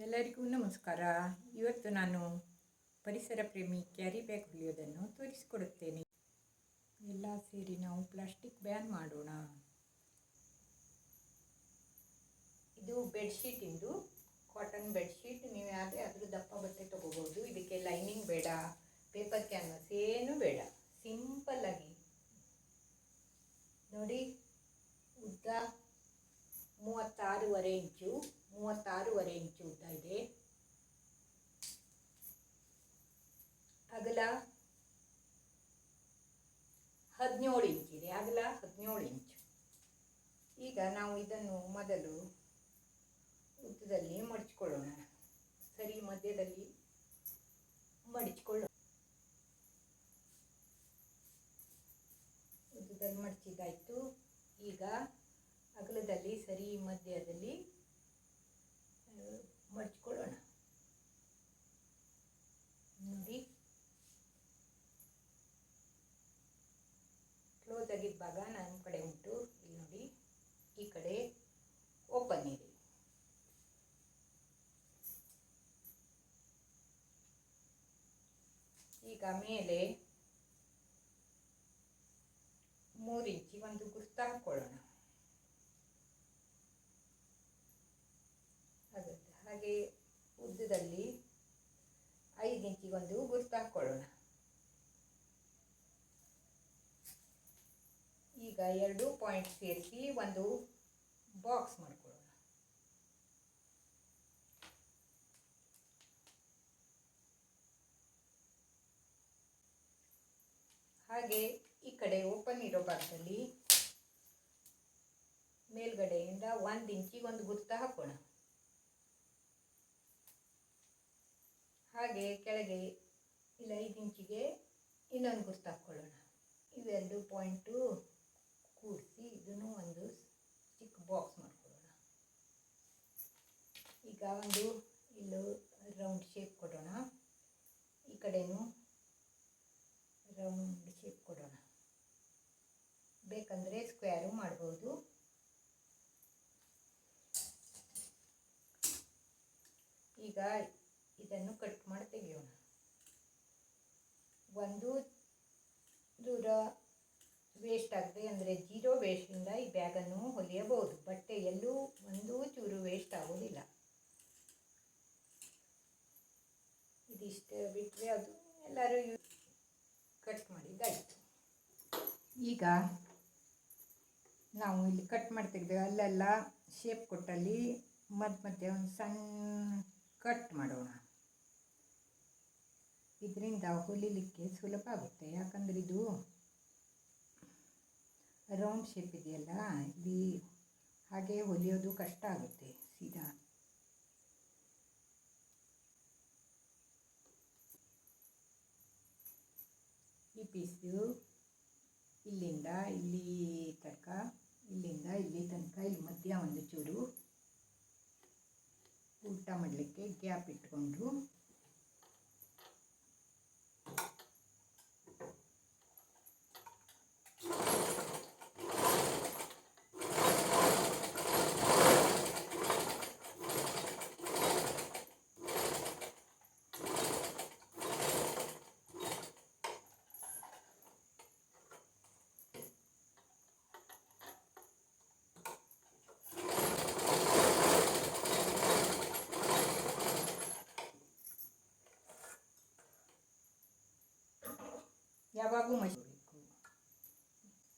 ಎಲ್ಲರಿಗೂ ನಮಸ್ಕಾರ. ಇವತ್ತು ನಾನು ಪರಿಸರ ಪ್ರೇಮಿ ಕ್ಯಾರಿ ಬ್ಯಾಗ್ ಹೊಲಿಯೋದನ್ನು ತೋರಿಸಿಕೊಡುತ್ತೇನೆ. ಎಲ್ಲ ಸೇರಿ ನಾವು ಪ್ಲಾಸ್ಟಿಕ್ ಬ್ಯಾನ್ ಮಾಡೋಣ. ಇದು ಬೆಡ್ಶೀಟಿಂದು ಕಾಟನ್ ಬೆಡ್ಶೀಟ್. ನೀವು ಯಾವುದೇ ಅದ್ರ ದಪ್ಪ ಬಟ್ಟೆ ತೊಗೋಬೋದು. ಇದಕ್ಕೆ ಲೈನಿಂಗ್ ಬೇಡ. ಪೇಪರ್ ಕ್ಯಾನ್ವಸ್ ಏನೂ ಬೇಡ. ಸಿಂಪಲ್ ಆಗಿ. ನೋಡಿ, ಉದ್ದ ಮೂವತ್ತಾರೂವರೆ ಇಂಚು. ಮೂವತ್ತಾರೂವರೆ ಇಂಚು ಉದ್ದ ಇದೆ. ಅಗಲ ಹದಿನೇಳು ಇಂಚಿದೆ ಅಗಲ ಹದಿನೇಳು ಇಂಚು ಈಗ ನಾವು ಇದನ್ನು ಮೊದಲು ಉದ್ದದಲ್ಲಿ ಮಡಚಿಕೊಳ್ಳೋಣ. ಸರಿ, ಮಧ್ಯದಲ್ಲಿ ಮಡಚಿಕೊಳ್ಳೋಣ. ಉದ್ದದಲ್ಲಿ ಮಡಚಿದಾಯಿತು ಈಗ ಅಗಲದಲ್ಲಿ ಸರಿ ಮಧ್ಯದಲ್ಲಿ ಆ, ಮಡಚ್ಕೊಳ್ಳೋಣ ನೋಡಿ ಆಗಿದ್ದ ಭಾಗ ನನ್ನ ಕಡೆ ಉಂಟು. ಇಲ್ಲಿ ನೋಡಿ ಈ ಕಡೆ ಓಪನ್ ಇದೆ. ಈಗ ಮೇಲೆ ಮೂರು ಇಂಚಿ ಒಂದು ಗುರ್ತ ಹಾಕ್ಕೊಳ್ಳೋಣ ಆಗುತ್ತೆ ಹಾಗೆ ಉದ್ದದಲ್ಲಿ ಐದು ಇಂಚಿಗೊಂದು ಗುರ್ತು ಹಾಕ್ಕೊಳ್ಳೋಣ ಈಗ ಎರಡು ಪಾಯಿಂಟ್ ಸೇರಿಸಿ ಒಂದು ಬಾಕ್ಸ್ ಮಾಡ್ಕೊಳ್ಳೋಣ. ಹಾಗೆ ಈ ಕಡೆ ಓಪನ್ ಇರೋ ಭಾಗದಲ್ಲಿ ಮೇಲ್ಗಡೆಯಿಂದ ಒಂದು ಇಂಚಿಗೆ ಒಂದು ಗುರ್ತ ಹಾಕೋಣ. ಹಾಗೆ ಕೆಳಗೆ ಇಲ್ಲ ಐದು ಇಂಚಿಗೆ ಇನ್ನೊಂದು ಗುರ್ತು ಹಾಕ್ಕೊಳ್ಳೋಣ ಇವೆರಡು ಪಾಯಿಂಟು ಕೂಡಿಸಿ ಇದನ್ನು ಒಂದು ಚಿಕ್ಕ ಬಾಕ್ಸ್ ಮಾಡ್ಕೊಳ್ಳೋಣ. ಈಗ ಒಂದು ಇಲ್ಲೂ ರೌಂಡ್ ಶೇಪ್ ಕೊಡೋಣ. ಈ ಕಡೆನೂ ರೌಂಡ್ ಶೇಪ್ ಕೊಡೋಣ. ಬೇಕಂದರೆ ಸ್ಕ್ವೇರು ಮಾಡ್ಬೋದು. ಈಗ ಇದನ್ನು ಕಟ್ ಮಾಡಿ ತೆಗೆಯೋಣ ಒಂದು ದೂರ ವೇಸ್ಟ್ ಆಗದೆ ಅಂದರೆ ಜೀರೋ ವೇಸ್ಟಿಂದ ಈ ಬ್ಯಾಗನ್ನು ಹೊಲಿಯಬಹುದು ಬಟ್ಟೆ ಎಲ್ಲೂ ಒಂದೂ ಚೂರು ವೇಸ್ಟ್ ಆಗೋದಿಲ್ಲ ಇದಿಷ್ಟು ಬಿಟ್ಟರೆ ಅದು ಎಲ್ಲರೂ ಕಟ್ ಮಾಡಿದ್ದಾಯಿತು ಈಗ ನಾವು ಇಲ್ಲಿ ಕಟ್ ಮಾಡಿ ತೆಗೆದು ಅಲ್ಲೆಲ್ಲ ಶೇಪ್ ಕೊಟ್ಟಲ್ಲಿ ಮಧ್ಯ ಮಧ್ಯೆ ಒಂದು ಸಣ್ಣ ಕಟ್ ಮಾಡೋಣ. ಇದರಿಂದ ಹೊಲಿಲಿಕ್ಕೆ ಸುಲಭ ಆಗುತ್ತೆ. ಯಾಕಂದರೆ ಇದು ರೌಂಡ್ ಶೇಪ್ ಇದೆಯಲ್ಲ, ಇಲ್ಲಿ ಹಾಗೆ ಹೊಲಿಯೋದು ಕಷ್ಟ ಆಗುತ್ತೆ, ಸೀದಾ. ಈ ಪೀಸು ಇಲ್ಲಿಂದ ಇಲ್ಲಿ ತನಕ, ಇಲ್ಲಿಂದ ಇಲ್ಲಿ ತನಕ, ಇಲ್ಲಿ ಮಧ್ಯ ಒಂದು ಚೂರು ಊಟ ಮಾಡಲಿಕ್ಕೆ ಗ್ಯಾಪ್ ಇಟ್ಕೊಂಡು ಮಡಿಬೇಕು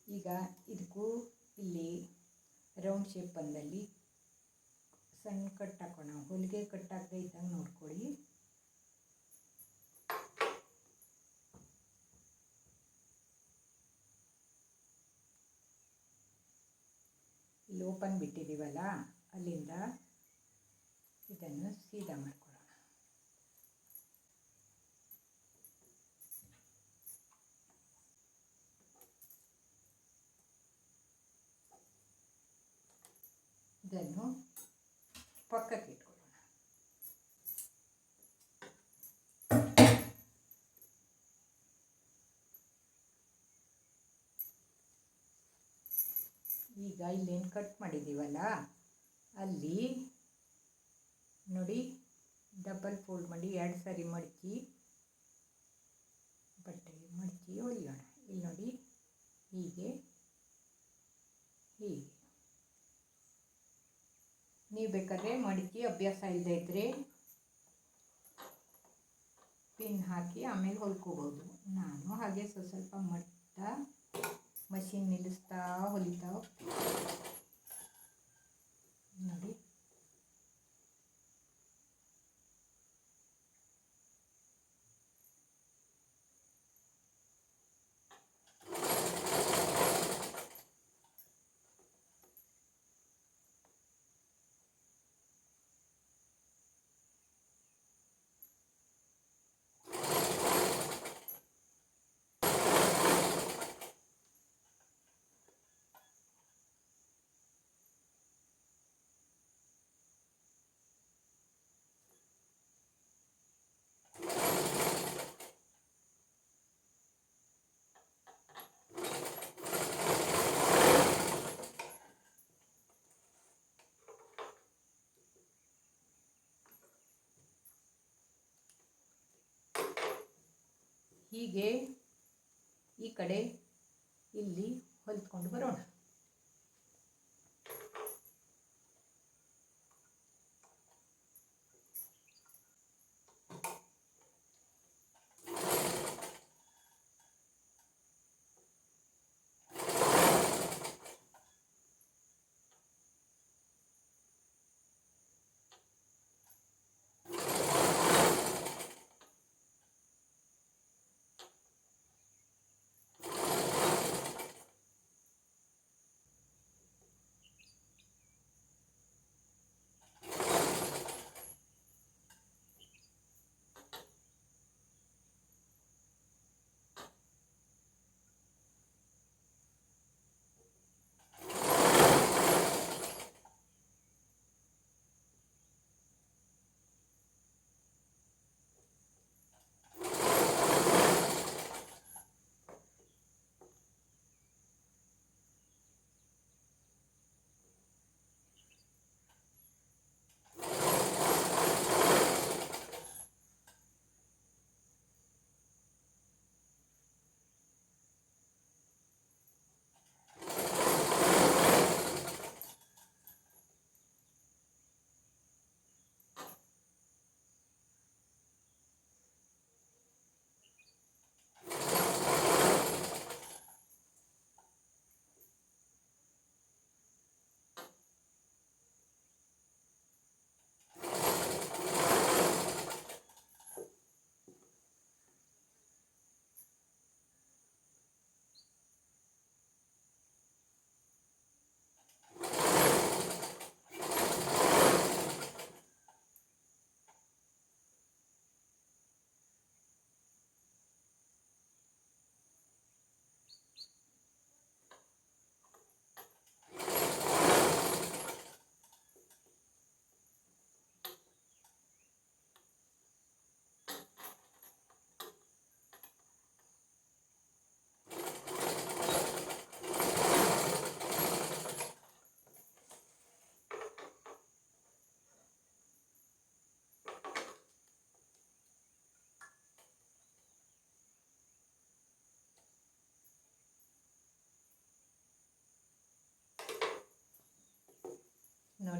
ಈಗ ಇದಕ್ಕೂ ಇಲ್ಲಿ ರೌಂಡ್ ಶೇಪ್ ಬಂದಲ್ಲಿ ಸಣ್ಣ ಕಟ್ ಹಾಕೋಣ ಹೊಲಿಗೆ ಕಟ್ ಆಗದೆ ಇದ್ದಂಗೆ ನೋಡ್ಕೊಳ್ಳಿ. ಇಲ್ಲಿ ಓಪನ್ ಬಿಟ್ಟಿದ್ದೀವಲ್ಲ, ಅಲ್ಲಿಂದ ಇದನ್ನು ಸೀದಾ ಮಾಡ್ಕೊಳ್ಳೋಣ ಇದನ್ನು ಪಕ್ಕಕ್ಕೆ ಇಟ್ಕೊಳ್ಳೋಣ. ಈಗ ಇಲ್ಲೇನು ಕಟ್ ಮಾಡಿದ್ದೀವಲ್ಲ, ಅಲ್ಲಿ ನೋಡಿ ಡಬಲ್ ಫೋಲ್ಡ್ ಮಾಡಿ ಎರಡು ಸಾರಿ ಮಡಚಿ ಬಟ್ಟೆ ಮಡಚಿ ಹೊಲಿಯೋಣ ಇಲ್ಲಿ ನೋಡಿ ಹೀಗೆ ನೀವು ಬೇಕಾದ್ರೆ ಮಡಿಕೆ ಅಭ್ಯಾಸ ಇಲ್ಲದೆ ಇದ್ದರೆ ಪಿನ್ ಹಾಕಿ ಆಮೇಲೆ ಹೊಲ್ಕೋಬೋದು. ನಾನು ಹಾಗೆ ಸ್ವಲ್ಪ ಸ್ವಲ್ಪ ಮಟ್ಟ ಮಷಿನ್ ನಿಲ್ಲಿಸ್ತಾ ಹೊಲಿತಾ ನೋಡಿ. ಹೀಗೆ ಈ ಕಡೆ ಇಲ್ಲಿ ಹೊಲಿತ್ಕೊಂಡು ಬರೋಣ.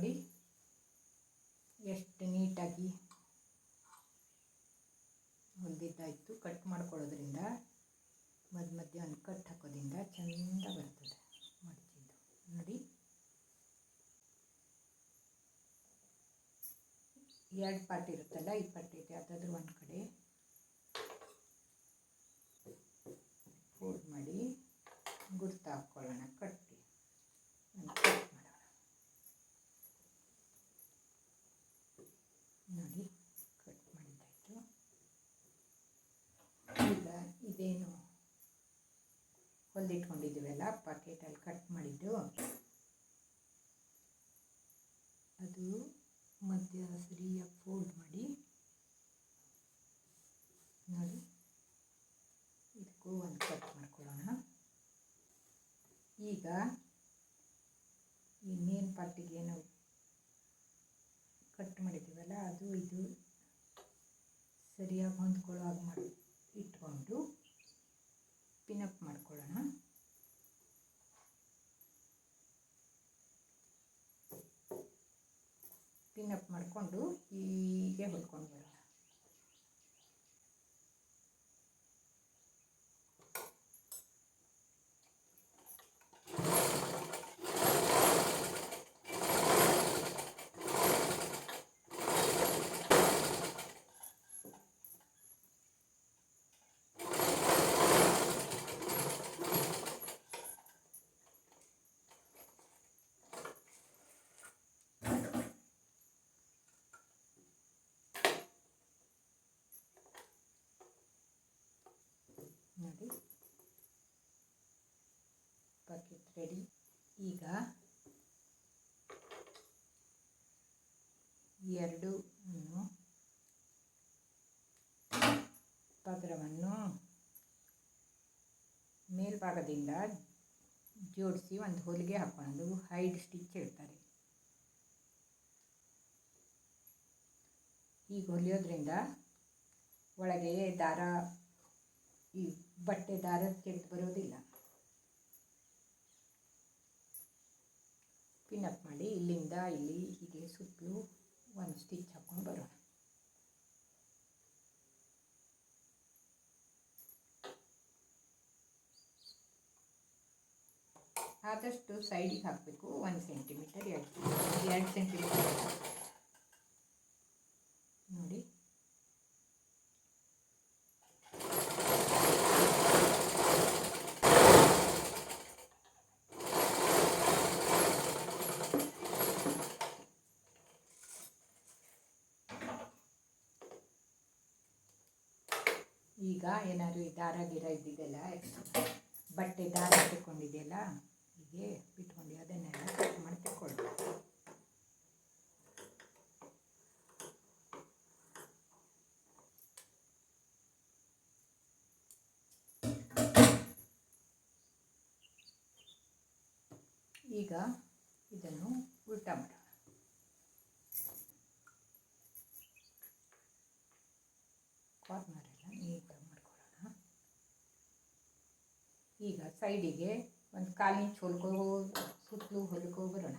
ನೋಡಿ ಎಷ್ಟು ನೀಟಾಗಿ ಹೊಲಿದಿದ್ದಾಯಿತು ಕಟ್ ಮಾಡ್ಕೊಳ್ಳೋದ್ರಿಂದ ಮಧ್ಯ ಮಧ್ಯ ಒಂದು ಕಟ್ ಹಾಕೋದ್ರಿಂದ ಚೆಂದ ಬರ್ತದೆ ಮಡಚಿದ್ದು. ನೋಡಿ. ಎರಡು ಪಾರ್ಟ್ ಇರುತ್ತಲ್ಲ, ಈ ಪಾರ್ಟ್ ಇದೆ ಯಾವುದಾದ್ರೂ ಒಂದು ಕಡೆ ಫೋಲ್ಡ್ ಮಾಡಿ ಗುರ್ತು ಹಾಕ್ಕೊಳ್ಳೋಣ ಕಟ್ಟಿ ಒಂದು ಕಟ್ ಮಾಡೋಣ ನೋಡಿ ಕಟ್ ಮಾಡಿದ್ದಾಯಿತು ಈಗ ಇದೇನು ಹೊಲಿದಿಟ್ಕೊಂಡಿದ್ದೀವಲ್ಲ ಪಾಕೆಟಲ್ಲಿ ಕಟ್ ಮಾಡಿದ್ದು. ಅದು ಮಧ್ಯ ಸರಿಯಾಗಿ ಫೋಲ್ಡ್ ಮಾಡಿ, ನೋಡಿ, ಇದಕ್ಕೂ ಒಂದು ಕಟ್ ಮಾಡ್ಕೊಳ್ಳೋಣ. ಈಗ ಇನ್ನೇನು ಪಾರ್ಟಿಗೆ ಏನು ಕಟ್ ಮಾಡಿದ್ದೀವಲ್ಲ ಅದು ಇದು ಸರಿಯಾಗಿ ಹೊಂದ್ಕೊಳ್ಳೋ ಹಾಗೆ ಮಾಡಿ, ಇಟ್ಕೊಂಡು ಪಿನಪ್ ಮಾಡ್ಕೊಳ್ಳೋಣ. ಪಿನಪ್ ಮಾಡಿಕೊಂಡು ಹೀಗೆ ಹೊಲ್ಕೊಂಡು ಬರೋಣ ನೋಡಿ. ಬಕೆಟ್ ರೆಡಿ ಈಗ ಎರಡು ಪದರವನ್ನು ಮೇಲ್ಭಾಗದಿಂದ ಜೋಡಿಸಿ ಒಂದು ಹೊಲಿಗೆ ಹಾಕ್ಕೊಂಡು ಹೈಡ್ ಸ್ಟಿಚ್ ಹೇಳ್ತಾರೆ. ಈಗ ಹೊಲಿಯೋದ್ರಿಂದ ಒಳಗೆ ದಾರ ಈ ಬಟ್ಟೆ ದಾರ ಕೆಟ್ಟು ಬರೋದಿಲ್ಲ. ಪಿನ್ಅಪ್ ಮಾಡಿ, ಇಲ್ಲಿಂದ ಇಲ್ಲಿ ಹೀಗೆ ಸುತ್ತಲೂ ಒಂದು ಸ್ಟಿಚ್ ಹಾಕ್ಕೊಂಡು ಬರೋಣ. ಆದಷ್ಟು ಸೈಡಿಗೆ ಹಾಕಬೇಕು, ಒಂದು ಸೆಂಟಿಮೀಟರ್ ಎರಡು ಎರಡು ಸೆಂಟಿಮೀಟರ್ ನೋಡಿ ಈಗ ಏನಾದರೂ ಈ ದಾರ ಗಿರ ಇದ್ದಿದ್ದೆಲ್ಲ ಬಟ್ಟೆ ದಾರ ಇಟ್ಕೊಂಡಿದೆಯಲ್ಲ ಹೀಗೆ ಬಿಟ್ಕೊಂಡು ಅದನ್ನೆಲ್ಲ ಕಟ್ ಮಾಡಿ ತೆಕ್ಕೊಳ್ಳಿ ಈಗ ಇದನ್ನು ಉಲ್ಟಾ ಮಾಡೋಣ. ಕಾರ್ನರ್ ಎಲ್ಲ ನೀಟಾಗಿ ಮಾಡ್ಕೊಳ್ಳೋಣ ಈಗ ಸೈಡಿಗೆ ಒಂದು ಕಾಲಿನ ಇಂಚ್ ಹೊಲ್ಕೋ ಸುತ್ತಲೂ ಹೊಲ್ಕೋ ಬರೋಣ.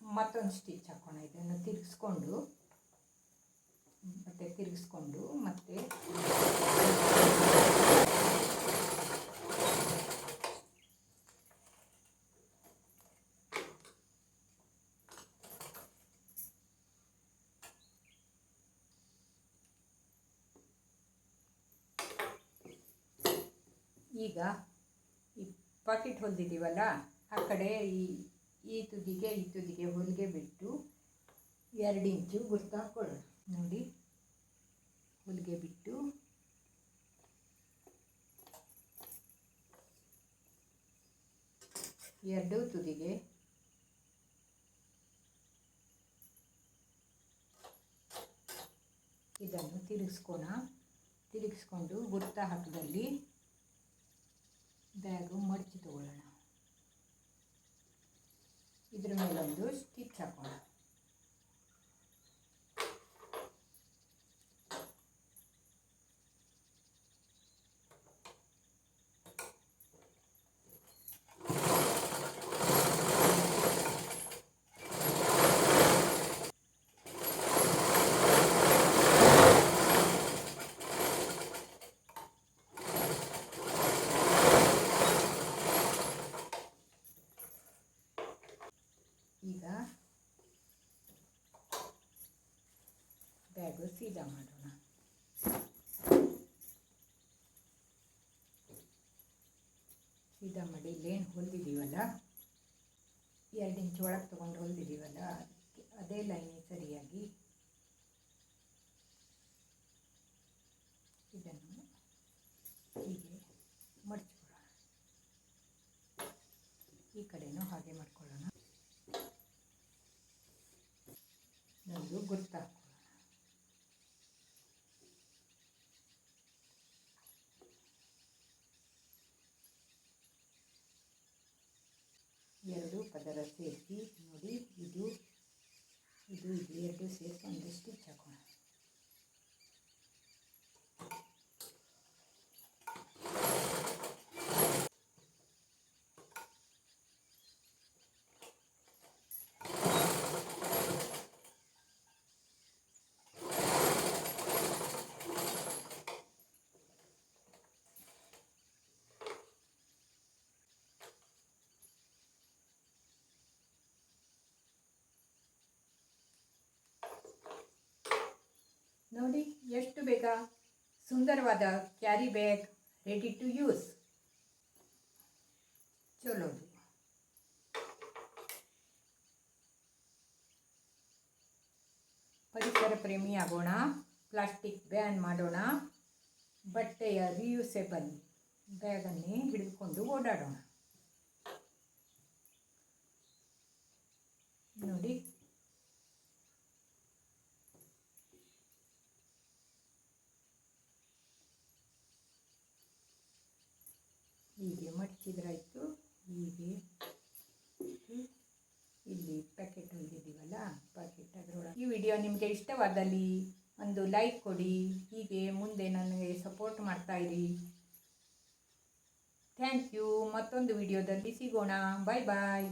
ಮತ್ತೊಂದು ಸ್ಟಿಚ್ ಹಾಕೋಣ ಇದನ್ನು ತಿರುಗಿಸ್ಕೊಂಡು, ಮತ್ತೆ ತಿರುಗಿಸ್ಕೊಂಡು, ಮತ್ತೆ ಈಗ ಈ ಪಾಕೆಟ್ ಹೊಲ್ದಿದ್ದೀವಲ್ಲ, ಆ ಕಡೆ ಈ ಈ ತುದಿಗೆ ಈ ತುದಿಗೆ ಹೊಲಿಗೆ ಬಿಟ್ಟು ಎರಡು ಇಂಚು ಗುರ್ತು ನೋಡಿ, ಹೊಲಿಗೆ ಬಿಟ್ಟು ಎರಡು ತುದಿಗೆ ಇದನ್ನು ತಿರುಗಿಸ್ಕೋಣ. ತಿರುಗಿಸ್ಕೊಂಡು ಗುರ್ತ ಹಾಕದಲ್ಲಿ ಬ್ಯಾಗು ಮಡಚಿ ತಗೊಳ್ಳೋಣ. ಇದ್ರ ಮೇಲೊಂದು ಸ್ಟಿಚ್ ಹಾಕೋಣ ಈಗ ಬ್ಯಾಗು ಸೀದಾ ಮಾಡೋಣ. ಸೀದಾ ಮಾಡಿ ಇಲ್ಲೇನು ಹೊಲ್ದಿದ್ದೀವಲ್ಲ ಎರಡು ಇಂಚ್ ಒಳಗೆ ತೊಗೊಂಡು ಹೊಲ್ದಿದ್ದೀವಲ್ಲ ಅದಕ್ಕೆ ಅದೇ ಲೈನಿಗೆ ಸರಿಯಾಗಿ ಇದನ್ನು ಹೀಗೆ ಮಡಚ್ಕೊಳ್ಳೋಣ ಈ ಕಡೆನೂ ಹಾಗೆ ಮಾಡ್ಕೊಳ್ಳೋಣ ಒಂದು ಗುರ್ತು ಹಾಕ್ಕೊಳ್ಳೋಣ ಎರಡು ಪದರ ಸೇರಿಸಿ ನೋಡಿ ಇದು ಇದು ಇದು ಎರಡು ಸೇರಿಸಿ ಒಂದು ಸ್ಟಿಚ್ ಹಾಕೋಣ ನೋಡಿ, ಎಷ್ಟು ಬೇಗ ಸುಂದರವಾದ carry bag ready to use ಚಲೋದು ಪರಿಸರ ಪ್ರೇಮಿ ಆಗೋಣ ಪ್ಲಾಸ್ಟಿಕ್ ಬ್ಯಾನ್ ಮಾಡೋಣ, ಬಟ್ಟೆಯ ರಿಯೂಸೇಬಲ್ ಬ್ಯಾಗನ್ನೇ ಹಿಡಿದುಕೊಂಡು ಓಡಾಡೋಣ ನೋಡಿ ಹೀಗೆ ಮಡಚಿದ್ರಾಯ್ತು ಹೀಗೆ ಇಟ್ಟು ಇಲ್ಲಿ ಪ್ಯಾಕೆಟ್ ಹೊಂದಿದ್ದೀವಲ್ಲ ಪ್ಯಾಕೆಟ್ ಅದರೊಳಗೆ ಈ ವಿಡಿಯೋ ನಿಮಗೆ ಇಷ್ಟವಾದಲ್ಲಿ ಒಂದು ಲೈಕ್ ಕೊಡಿ, ಹೀಗೆ ಮುಂದೆ ನನಗೆ ಸಪೋರ್ಟ್ ಮಾಡ್ತಾ ಇರಿ. ಥ್ಯಾಂಕ್ ಯು ಮತ್ತೊಂದು ವಿಡಿಯೋದಲ್ಲಿ ಸಿಗೋಣ. ಬಾಯ್ ಬಾಯ್